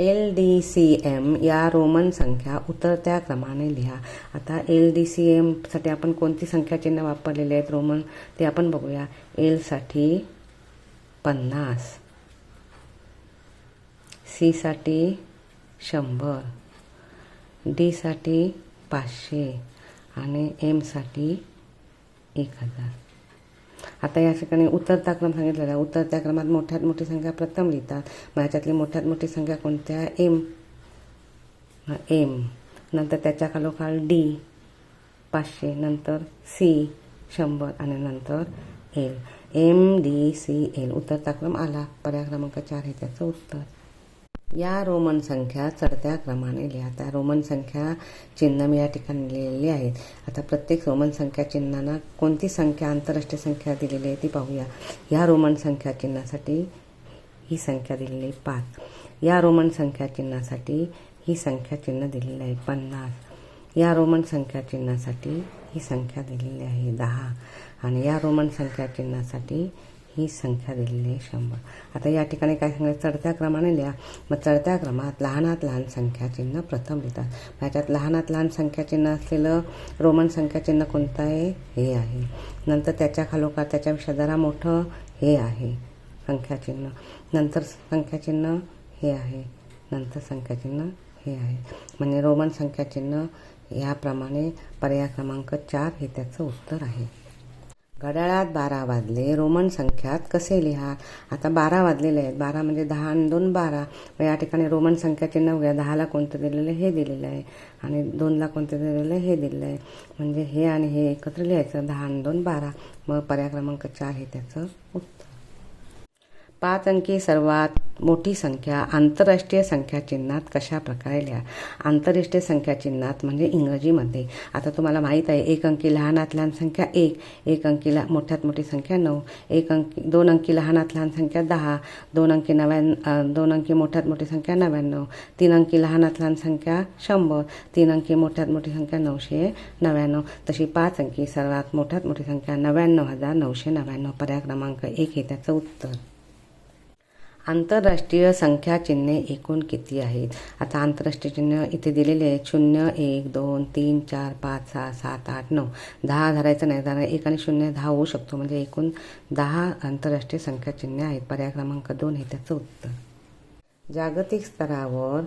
L D C M या Roman संख्या उतरत्या क्रमाने लिहा. आता एल डी सी एमसाठी आपण कोणती संख्या चिन्ह वापरलेली आहेत रोमन? ते आपण बघूया. एलसाठी पन्नास. सीसाठी शंभर. डीसाठी पाचशे. आणि एमसाठी एक हजार. आता या ठिकाणी उतरता क्रम सांगितलेला आहे. उतरत्या क्रमात मोठ्यात मोठी संख्या प्रथम लिहितात. मग याच्यातली मोठ्यात मोठी संख्या कोणत्या एम. एम. नंतर त्याच्या खालोखाल डी पाचशे. नंतर सी शंभर. आणि नंतर L. M D C L. उतरता क्रम आला. पर्याय क्रमांक चार हे त्याचं उत्तर. या रोमन संख्या चढत्या क्रमाने लिहा. त्या रोमन संख्या चिन्ह मी या ठिकाणी लिहिलेली आहेत. आता प्रत्येक रोमन संख्या चिन्हांना कोणती संख्या आंतरराष्ट्रीय संख्या दिलेली आहे ती पाहूया. या रोमन संख्या चिन्हासाठी ही संख्या दिलेली आहे पाच. या रोमन संख्या चिन्हासाठी ही संख्या चिन्ह दिलेली आहे पन्नास. या रोमन संख्या चिन्हासाठी ही संख्या दिलेली आहे दहा. आणि या रोमन संख्या चिन्हासाठी ही संख्या दिलेली आहे शंभर. आता या ठिकाणी काय सांगायचं? चढत्या क्रमाने लिहा. मग चढत्या क्रमात लहानात लहान संख्या चिन्ह प्रथम लिहितात. ह्याच्यात लहानात लहान संख्या चिन्ह असलेलं रोमन संख्या चिन्ह कोणतं आहे? हे आहे. नंतर त्याच्या खालोखाल त्याच्यापेक्षा जरा मोठं हे आहे. संख्याचिन्ह नंतर संख्याचिन्ह हे आहे. नंतर संख्याचिन्ह हे आहे. म्हणजे रोमन संख्याचिन्ह याप्रमाणे पर्याय क्रमांक चार हे त्याचं उत्तर आहे. घड्याळात बारा वाजले. रोमन संख्यात कसे लिहा? आता बारा वाजलेले आहेत. बारा म्हणजे दहा आणि दोन बारा. मग या ठिकाणी रोमन संख्या चिन्ह घ्या दहाला कोणतं दिलेलं? हे दिलेलं आहे. आणि दोनला कोणतं दिलेलं? हे दिलेलं आहे. म्हणजे हे आणि हे एकत्र लिहायचं. दहा आणि दोन बारा. मग पर्याय क्रमांक चार हे त्याचं उत्तर. पाच अंकी सर्वात मोठी संख्या आंतरराष्ट्रीय संख्या चिन्हात कशा प्रकारे लिहा? आंतरराष्ट्रीय संख्या चिन्हात म्हणजे इंग्रजीमध्ये. आता तुम्हाला माहीत आहे एक अंकी लहानात लहान संख्या एक एक अंकी ला मोठ्यात मोठी संख्या नऊ एक अंकी दोन अंकी लहानात लहान संख्या दहा दोन अंकी नव्याण्णव दोन अंकी मोठ्यात मोठी संख्या नव्याण्णव तीन अंकी लहानात लहान संख्या शंभर तीन अंकी मोठ्यात मोठी संख्या नऊशे नव्याण्णव. तशी पाच अंकी सर्वात मोठ्यात मोठी संख्या नव्याण्णव हजार नऊशे नव्याण्णव. पर्याय क्रमांक एक हे त्याचं उत्तर. आंतरराष्ट्रीय संख्या चिन्हे एकूण किती आहेत? आता आंतरराष्ट्रीय चिन्ह इथे दिलेले आहेत. शून्य एक दोन तीन चार पाच सहा सात आठ नऊ. दहा धरायचं नाही. धरा एक आणि शून्य दहा होऊ शकतो. म्हणजे एकूण दहा आंतरराष्ट्रीय संख्या चिन्हे आहेत. पर्याय क्रमांक दोन हे त्याचं उत्तर. जागतिक स्तरावर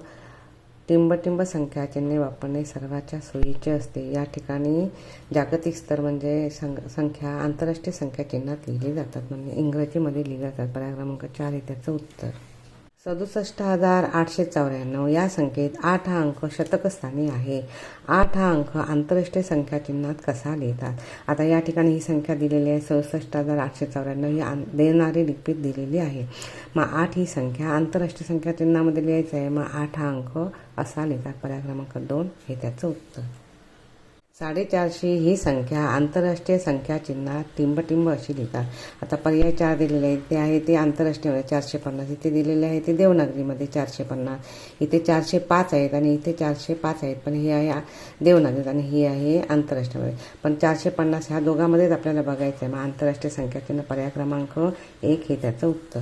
टिंबटिंब संख्या चिन्हे वापरणे सर्वाच्या सोयीचे असते. या ठिकाणी जागतिक स्तर म्हणजे सं संख्या आंतरराष्ट्रीय संख्या चिन्हात लिहिली जातात. म्हणजे इंग्रजीमध्ये लिहिली जातात पर्याय क्रमांक चार हे त्याचं उत्तर. सदुसष्ट हजार आठशे चौऱ्याण्णव या संख्येत आठ हा अंक शतकस्थानी आहे. आठ हा अंक आंतरराष्ट्रीय संख्या चिन्हात कसा लिहितात? आता या ठिकाणी ही संख्या दिलेली आहे. सदुसष्ट हजार आठशे चौऱ्याण्णव ही देणारी लिपीत दिलेली आहे. मग आठ ही संख्या आंतरराष्ट्रीय संख्या चिन्हामध्ये लिहायचं आहे. मग आठ हा अंक असा लिहितात. पर्याय क्रमांक दोन हे त्याचं उत्तर. साडेचारशे ही संख्या आंतरराष्ट्रीय संख्या चिन्हात टिंबटिंब अशी लिहितात. आता पर्याय चार दिलेले आहेत. ते आहे ते आंतरराष्ट्रीयमध्ये चारशे पन्नास इथे दिलेले आहे ते देवनागरीमध्ये चारशे पन्नास इथे चारशे पाच आहेत आणि इथे चारशे पाच आहेत पण हे आहे देवनागरीत आणि ही आहे आंतरराष्ट्रीयमध्ये. पण चारशे पन्नास ह्या दोघांमध्येच आपल्याला बघायचं आहे मग आंतरराष्ट्रीय संख्या चिन्ह पर्याय क्रमांक एक हे त्याचं उत्तर.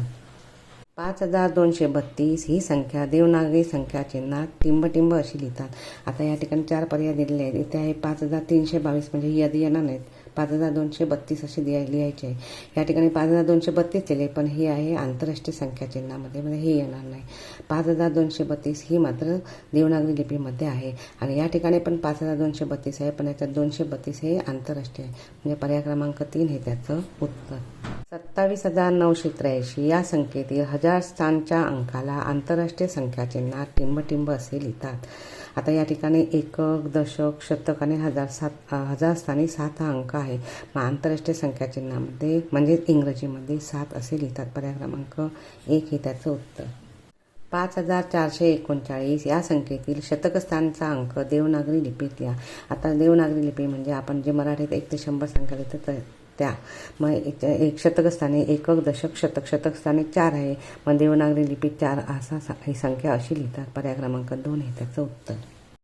पाच हजार दोनशे बत्तीस ही संख्या देवनागरी संख्या चिन्हात टिंबटिंब अशी लिहितात. आता या ठिकाणी चार पर्याय दिलेले आहेत. इथे आहे पाच हजार तीनशे बावीस म्हणजे ही यादी येणार नाहीत. पाच हजार दोनशे बत्तीस अशी दिया लिहायची आहे. या ठिकाणी पाच हजार दोनशे बत्तीस दिले पण ही आहे आंतरराष्ट्रीय संख्या चिन्हामध्ये म्हणजे हे येणार नाही. पाच हजार दोनशे बत्तीस ही मात्र देवनागरी लिपीमध्ये आहे. आणि या ठिकाणी पण पाच हजार दोनशे बत्तीस आहे पण याच्यात दोनशे बत्तीस हे आंतरराष्ट्रीय आहे. म्हणजे पर्याय क्रमांक तीन हे त्याचं उत्तर. सत्तावीस हजार नऊशे त्र्याऐंशी या संख्येतील हजार स्थानच्या अंकाला आंतरराष्ट्रीय संख्या चिन्हात टिंबटिंब असे लिहितात. आता या ठिकाणी एकक दशक शतक आणि हजार सात हजार स्थानी सात हा अंक आहे. मग आंतरराष्ट्रीय संख्याचिन्हामध्ये म्हणजेच इंग्रजीमध्ये सात असे लिहितात. पर्याय क्रमांक एक हे त्याचं उत्तर. पाच हजार चारशे एकोणचाळीस या संख्येतील शतकस्थानचा अंक देवनागरी लिपीत लिहा. आता देवनागरी लिपी म्हणजे आपण जे मराठीत एक ते शंभर संख्या लिहितो त्या. मग एक एक शतकस्थानी एकक दशक शतक शतकस्थानी चार आहे. मग देवनागरी लिपीत चार असा ही संख्या अशी लिहितात. पर्याय क्रमांक दोन हे त्याचं उत्तर.